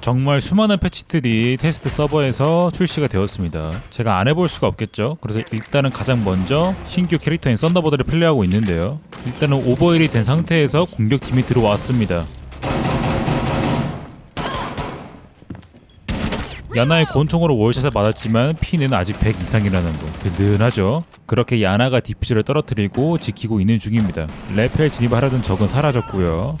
정말 수많은 패치들이 테스트 서버에서 출시가 되었습니다. 제가 안 해볼 수가 없겠죠. 그래서 일단은 가장 먼저 신규 캐릭터인 썬더버드를 플레이하고 있는데요. 일단은 오버힐이 된 상태에서 공격팀이 들어왔습니다. 야나의 권총으로 월샷을 맞았지만 피는 아직 100 이상이라는 거 든든하죠 그렇게 야나가 디퓨저를 떨어뜨리고 지키고 있는 중입니다 레펠 진입하려던 적은 사라졌고요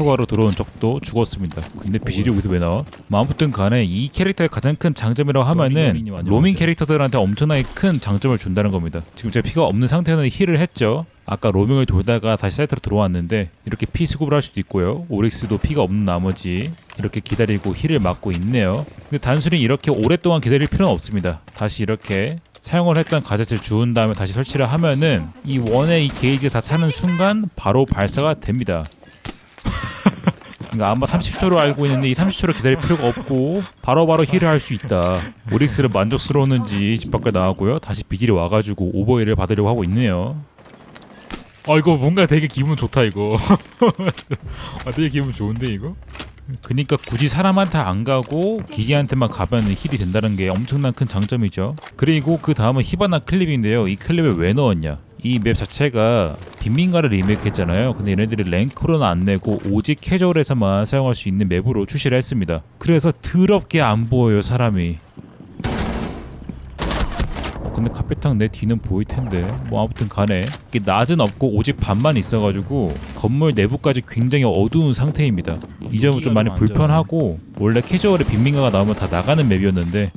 추가로 들어온 적도 죽었습니다. 근데 비실이 여기서 왜 나와? 뭐 아무튼 간에 이 캐릭터의 가장 큰 장점이라고 하면은 로밍 캐릭터들한테 엄청나게 큰 장점을 준다는 겁니다. 지금 제가 피가 없는 상태에서 힐을 했죠. 아까 로밍을 돌다가 다시 사이트로 들어왔는데 이렇게 피 수급을 할 수도 있고요. 오릭스도 피가 없는 나머지 이렇게 기다리고 힐을 맞고 있네요. 근데 단순히 이렇게 오랫동안 기다릴 필요는 없습니다. 다시 이렇게 사용을 했던 가젯을 주운 다음에 다시 설치를 하면은 이 원의 이 게이지 다 차는 순간 바로 발사가 됩니다. 그러니까 아마 30초로 알고 있는데 이 30초를 기다릴 필요가 없고 바로바로 힐을 할 수 있다. 오릭스를 만족스러웠는지 집 밖에 나가고요. 다시 비질이 와가지고 오버힐을 받으려고 하고 있네요. 아 이거 뭔가 되게 기분 좋다 이거. 아 되게 기분 좋은데 이거? 그니까 굳이 사람한테 안 가고 기계한테만 가면 힐이 된다는 게 엄청난 큰 장점이죠. 그리고 그 다음은 히바나 클립인데요. 이 클립을 왜 넣었냐? 이 맵 자체가 빈민가를 리메이크했잖아요. 근데 얘네들이 랭크로는 안 내고 오직 캐주얼에서만 사용할 수 있는 맵으로 출시를 했습니다. 그래서 더럽게 안 보여요 사람이. 어, 근데 카페탕 내 뒤는 보일 텐데 뭐 아무튼 간에 이게 낮은 없고 오직 반만 있어가지고 건물 내부까지 굉장히 어두운 상태입니다. 이 점은 좀 많이 불편하고 원래 캐주얼에 빈민가가 나오면 다 나가는 맵이었는데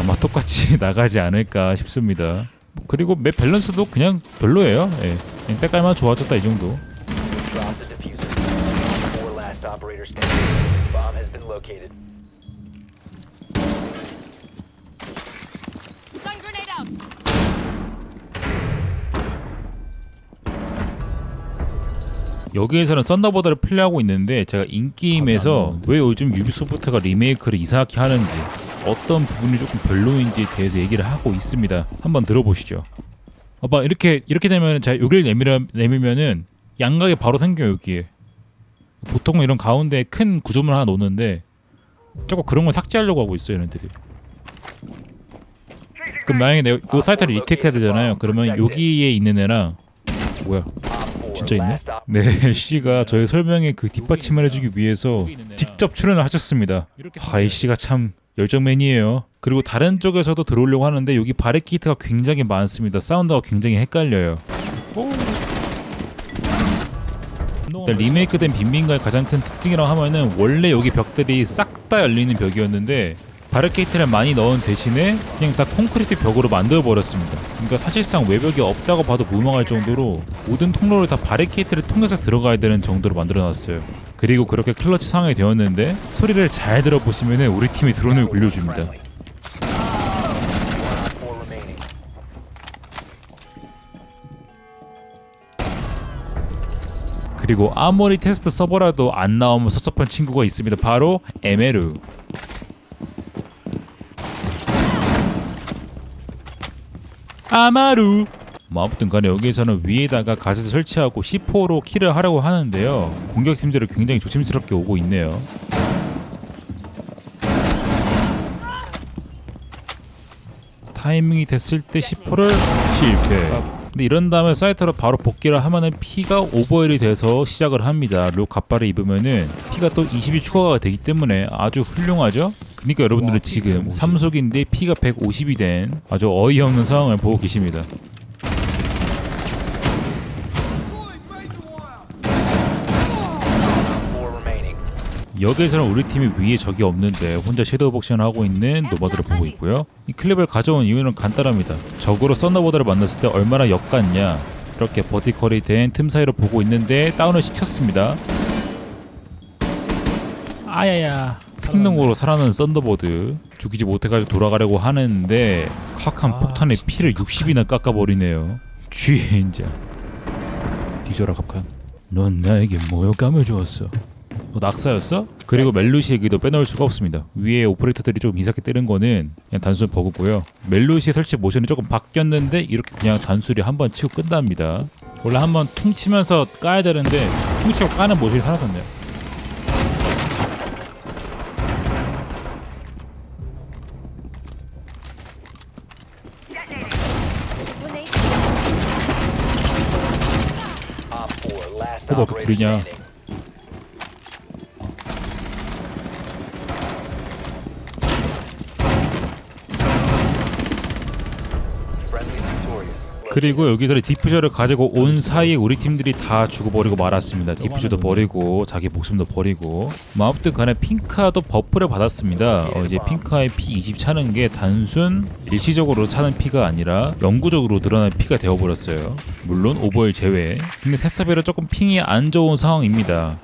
아마 똑같이 나가지 않을까 싶습니다. 그리고 맵 밸런스도 그냥 별로예요. 예. 그냥 때깔만 좋아졌다 이 정도. 여기에서는 썬더버드를 플레이하고 있는데 제가 인게임에서 왜 요즘 유비소프트가 리메이크를 이상하게 하는지 어떤 부분이 조금 별로인지에 대해서 얘기를 하고 있습니다. 한번 들어보시죠. 봐봐 이렇게 이렇게 되면 자 여기를 내밀어 내밀면은 양각이 바로 생겨요 여기에. 보통은 이런 가운데 큰 구조물 하나 놓는데 자꾸 그런 걸 삭제하려고 하고 있어요 얘네들이. 그럼 만약에 내가 이 사이트를 리테이크해야 되잖아요. 그러면 여기에 있는 애랑 뭐야? Op 4 진짜 있네? 네, 씨가 저의 설명에 그 뒷받침을 해주기 위해서 직접 출연을 하셨습니다. 하이 씨가 참 열정맨이에요. 그리고 다른 쪽에서도 들어오려고 하는데 여기 바리케이트가 굉장히 많습니다. 사운드가 굉장히 헷갈려요. 일단 리메이크된 빈민가의 가장 큰 특징이라고 하면은 원래 여기 벽들이 싹 다 열리는 벽이었는데 바리케이트를 많이 넣은 대신에 그냥 다 콘크리트 벽으로 만들어 버렸습니다. 그러니까 사실상 외벽이 없다고 봐도 무방할 정도로 모든 통로를 다 바리케이트를 통해서 들어가야 되는 정도로 만들어 놨어요. 그리고 그렇게 클러치 상황이 되었는데 소리를 잘 들어보시면 우리 팀이 드론을 굴려줍니다. One op 4 remaining. 그리고 아무리 테스트 서버라도 안 나오면 섭섭한 친구가 있습니다. 바로 에메르. 아마루. 뭐 아무튼 간에 여기에서는 위에다가 가스를 설치하고 C4로 킬을 하려고 하는데요. 공격팀들이 굉장히 조심스럽게 오고 있네요. 타이밍이 됐을 때 C4를 실패. 근데 이런 다음에 사이트로 바로 복귀를 하면은 피가 오버힐이 돼서 시작을 합니다. 로 갑바를 입으면은 피가 또 20이 추가가 되기 때문에 아주 훌륭하죠. 그러니까 여러분들은 지금 삼속인데 피가 150이 된 아주 어이없는 상황을 보고 계십니다. 여기에서는 우리 팀이 위에 적이 없는데 혼자 섀도우 복싱을 하고 있는 노바드를 보고 있고요. 이 클립을 가져온 이유는 간단합니다. 적으로 썬더보드를 만났을 때 얼마나 역같냐 이렇게 버티컬이 된 틈 사이로 보고 있는데 다운을 시켰습니다. 아야야 특능으로 살아나는 썬더보드 죽이지 못해가지고 돌아가려고 하는데 칵한 폭탄에 피를 60이나 깎아버리네요. 쥐인자 뒤져라 갑칸 넌 나에게 모욕감을 주었어 너 뭐 낙사였어? 그리고 멜루시 얘기도 빼놓을 수가 없습니다. 위에 오퍼레이터들이 좀 이상하게 때린 거는 그냥 단순 버그고요. 멜루시의 설치 모션이 조금 바뀌었는데 이렇게 그냥 단수리 한 번 치고 끝납니다. 원래 한 번 퉁 치면서 까야 되는데 퉁 치고 까는 모션이 사라졌네요. 호버 그 불이냐 그리고 여기서 디퓨저를 가지고 온 사이에 우리 팀들이 다 죽어버리고 말았습니다. 디퓨저도 버리고 자기 목숨도 버리고 뭐 아무튼 간에 핑카도 버프를 받았습니다. 어, 이제 핑카의 피20 차는 게 단순 일시적으로 차는 피가 아니라 영구적으로 늘어난 피가 되어버렸어요. 물론 오버일 제외. 근데 테스베는 조금 핑이 안 좋은 상황입니다.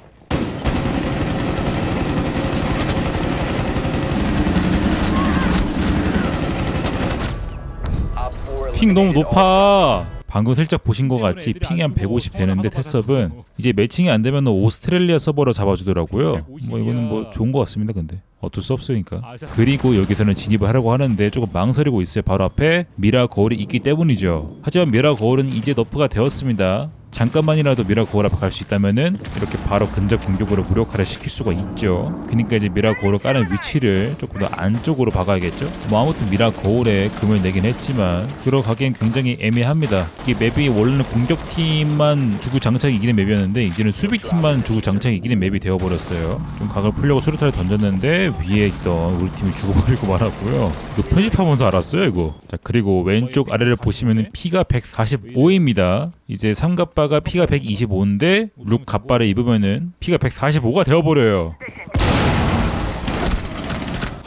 핑 너무 all 높아. 방금 살짝 보신 것 같이 핑이 한 150 되는데 테스업은 이제 매칭이 안 되면 오스트레일리아 서버로 잡아주더라고요. 뭐 이거는 뭐 좋은 것 같습니다. 근데 어쩔 수 없으니까. 그리고 여기서는 진입을 하려고 하는데 조금 망설이고 있어요. 바로 앞에 미라 거울이 있기 때문이죠. 하지만 미라 거울은 이제 너프가 되었습니다. 잠깐만이라도 미라 거울 앞에 갈 수 있다면은 이렇게 바로 근접 공격으로 무력화를 시킬 수가 있죠. 그러니까 이제 미라 거울을 까는 위치를 조금 더 안쪽으로 박아야겠죠. 뭐 아무튼 미라 거울에 금을 내긴 했지만 들어가기엔 굉장히 애매합니다. 이게 맵이 원래는 공격팀만 주구 장착이 이기는 맵이었는데 이제는 수비팀만 주구 장착이 이기는 맵이 되어버렸어요. 좀 각을 풀려고 수류탄을 던졌는데 위에 있던 우리 팀이 죽어버리고 말았고요. 이거 편집하면서 알았어요 이거. 자 그리고 왼쪽 아래를 보시면은 피가 145입니다. 이제 삼갑바가 피가 125인데 룩 갑바를 입으면은 피가 145가 되어버려요.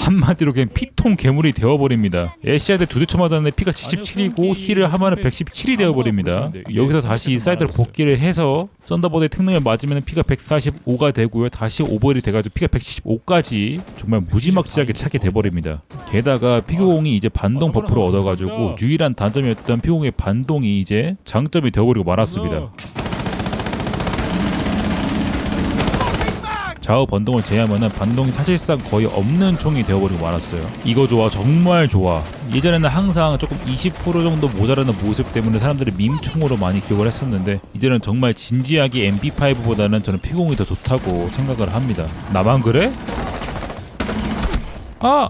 한마디로 그냥 피통 괴물이 되어버립니다. 애쉬한테 두 대쳐 맞았는데 피가 77이고 힐을 하면은 117이 되어버립니다. 여기서 다시 이 사이드로 복귀를 해서 썬더버드의 특능을 맞으면 피가 145가 되고요. 다시 오버힐이 돼가지고 피가 115까지 정말 무지막지하게 차게 돼버립니다. 게다가 피구공이 이제 반동 버프를 얻어가지고 유일한 단점이었던 피구공의 반동이 이제 장점이 되어버리고 말았습니다. 좌우 반동을 제외하면은 반동이 사실상 거의 없는 총이 되어버리고 말았어요. 이거 좋아, 정말 좋아. 예전에는 항상 조금 20% 정도 모자라는 모습 때문에 사람들이 밈총으로 많이 기억을 했었는데 이제는 정말 진지하게 MP5보다는 저는 피공이 더 좋다고 생각을 합니다. 나만 그래? 아!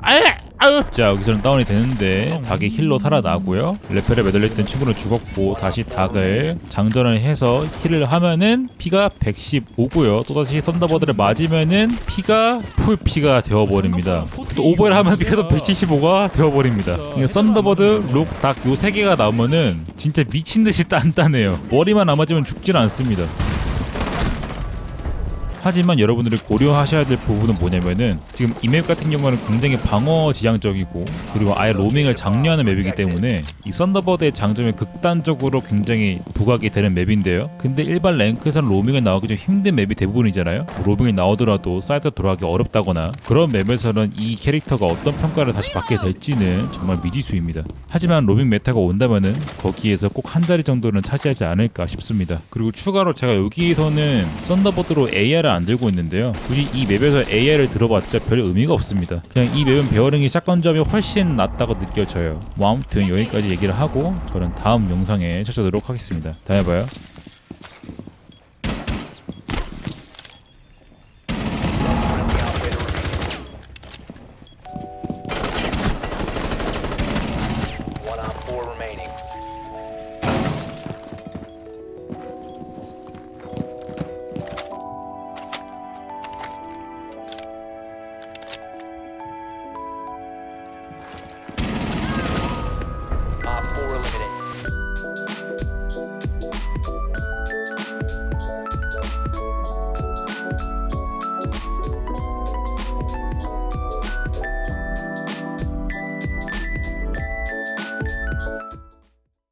아유! 아유! 자 여기서는 다운이 되는데 닭이 힐로 살아나고요. 레펠에 매달려 있던 친구는 죽었고 다시 닭을 장전을 해서 힐을 하면은 피가 115고요. 또다시 썬더버드를 맞으면은 피가 풀 피가 되어버립니다. 또 오버를 하면 피가 또 175가 되어버립니다. 그러니까 썬더버드, 록, 닭 요 세 개가 나오면은 진짜 미친듯이 단단해요. 머리만 안 맞으면 죽지는 않습니다 하지만 여러분들이 고려하셔야 될 부분은 뭐냐면은 지금 이 맵 같은 경우는 굉장히 방어 지향적이고 그리고 아예 로밍을 장려하는 맵이기 때문에 이 썬더버드의 장점이 극단적으로 굉장히 부각이 되는 맵인데요. 근데 일반 랭크에서는 로밍을 나오기 좀 힘든 맵이 대부분이잖아요. 로밍이 나오더라도 사이트 돌아가기 어렵다거나 그런 맵에서는 이 캐릭터가 어떤 평가를 다시 받게 될지는 정말 미지수입니다. 하지만 로밍 메타가 온다면은 거기에서 꼭 한 자리 정도는 차지하지 않을까 싶습니다. 그리고 추가로 제가 여기에서는 썬더버드로 AR을 안 들고 있는데요. 굳이 이 맵에서 AR을 들어봤자 별 의미가 없습니다. 그냥 이 맵은 베어링이 샷건점이 훨씬 낫다고 느껴져요. 뭐 아무튼 여기까지 얘기를 하고 저는 다음 영상에 찾아오도록 하겠습니다. 다음에 봐요. we're limited.